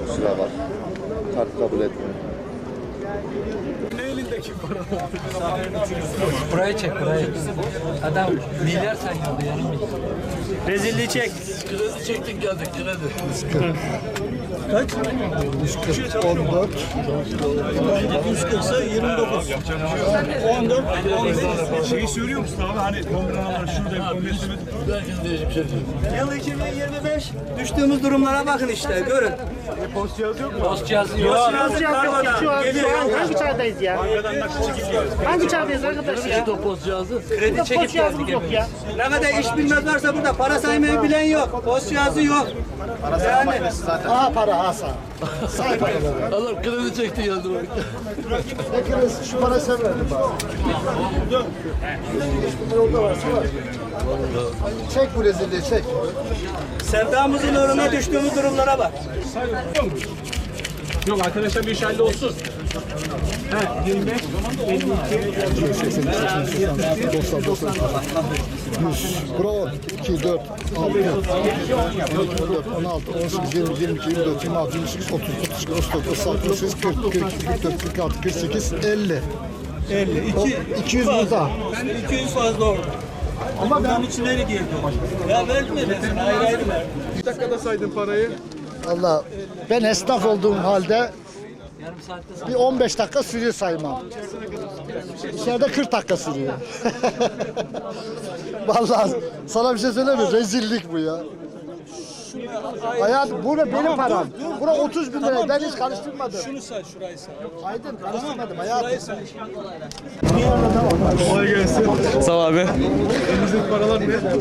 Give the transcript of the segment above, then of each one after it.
Çok sıra var. Kart kabul etmiyor. Burayı çek burayı. Adam milyar sayıyordu yarım milyar. Rezilliği çek. Kredi çektik geldik kredi. 14 140 ise 29. 14, 15. Şeyi söylüyor musun abi hani kombinalar şurada diyor. Yıl 2025 düştüğümüz durumlara bakın işte görün. Post cihazı yok. Yok, kargodan Şu an, geliyor. şu an hangi çağdayız ya? Hangi çağdayız arkadaş ya? Post cihazı. Kredi Post çekip cihazımız yok ya. Ne kadar iş bilmez varsa burada para saymayı bilen yok. Post cihazı yok. Yani Aha para asa. Say bakalım. Adam kredi çekti geldi bak. Ekiniz şu parayı sen verdin bana. Var. Çek bu rezilliği çek. sevdamızın uğruna düştüğümüz durumlara bak. Yok arkadaşlar bir iş olsun. Dostlar dostlar. 100. Bura 10. 2, 4, 6, 14, 16, 18, 20, 22, 24, 26, 28, 30, 32, 34, 36, 38, 40, 42, 44, 46, 48, 50. 50. O 200 burada. Ben 200 fazla orada. Ama ben içleri girdim. Ya verdim ya ben sana ayrı ayrı verdim. Allah ben esnaf olduğum halde bir 15 dakika sürüyor saymam. İçeride 40 dakika sürüyor. Vallahi sana bir şey söyleyeyim? Rezillik bu ya. Hayat bu ne benim param. Bura 30 bin lira. Ben hiç karıştırmadım. Şunu say şurayı say. Aydın karıştırmadım hayatım. Sağ ol abi.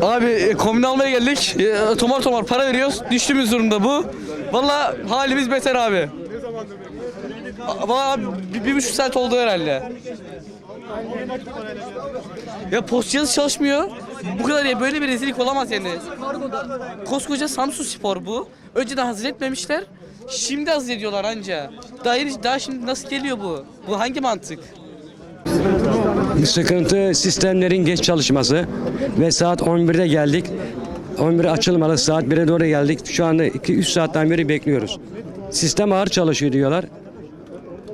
Abi e, kombine almaya geldik. E, tomar tomar para veriyoruz. Düştüğümüz durumda bu. Valla halimiz beter abi. Valla bir, bir buçuk saat oldu herhalde. Ya post cihazı çalışmıyor. Bu kadar ya böyle bir rezillik olamaz yani. Koskoca Samsun Spor bu. Önceden hazır etmemişler. Şimdi hazır ediyorlar anca. Daha, daha şimdi nasıl geliyor bu? Bu hangi mantık? Sıkıntı sistemlerin geç çalışması ve saat 11'de geldik. 11 açılmalı saat 1'e doğru geldik. Şu anda 2-3 saatten beri bekliyoruz. Sistem ağır çalışıyor diyorlar.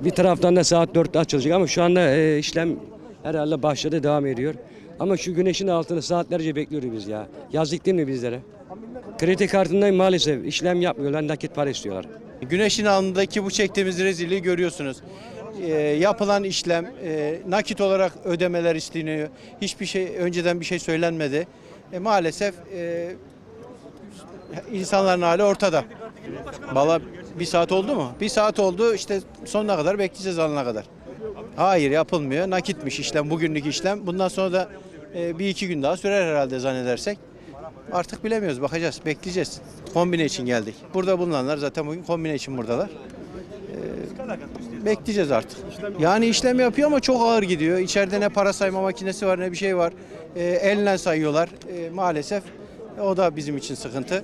Bir taraftan da saat 4'te açılacak ama şu anda e, işlem herhalde başladı devam ediyor. Ama şu güneşin altında saatlerce bekliyoruz biz ya. Yazık değil mi bizlere? Kredi kartından maalesef işlem yapmıyorlar, nakit para istiyorlar. Güneşin altındaki bu çektiğimiz rezilliği görüyorsunuz. Ee, yapılan işlem e, nakit olarak ödemeler isteniyor. Hiçbir şey önceden bir şey söylenmedi. E, maalesef e, insanların hali ortada. Valla bir saat oldu mu? Bir saat oldu işte sonuna kadar bekleyeceğiz alana kadar. Hayır yapılmıyor. Nakitmiş işlem bugünlük işlem. Bundan sonra da e, bir iki gün daha sürer herhalde zannedersek. Artık bilemiyoruz bakacağız bekleyeceğiz. Kombine için geldik. Burada bulunanlar zaten bugün kombine için buradalar. Ee, bekleyeceğiz artık. Yani işlem yapıyor ama çok ağır gidiyor. İçeride ne para sayma makinesi var ne bir şey var. Ee, elle sayıyorlar. Ee, maalesef o da bizim için sıkıntı.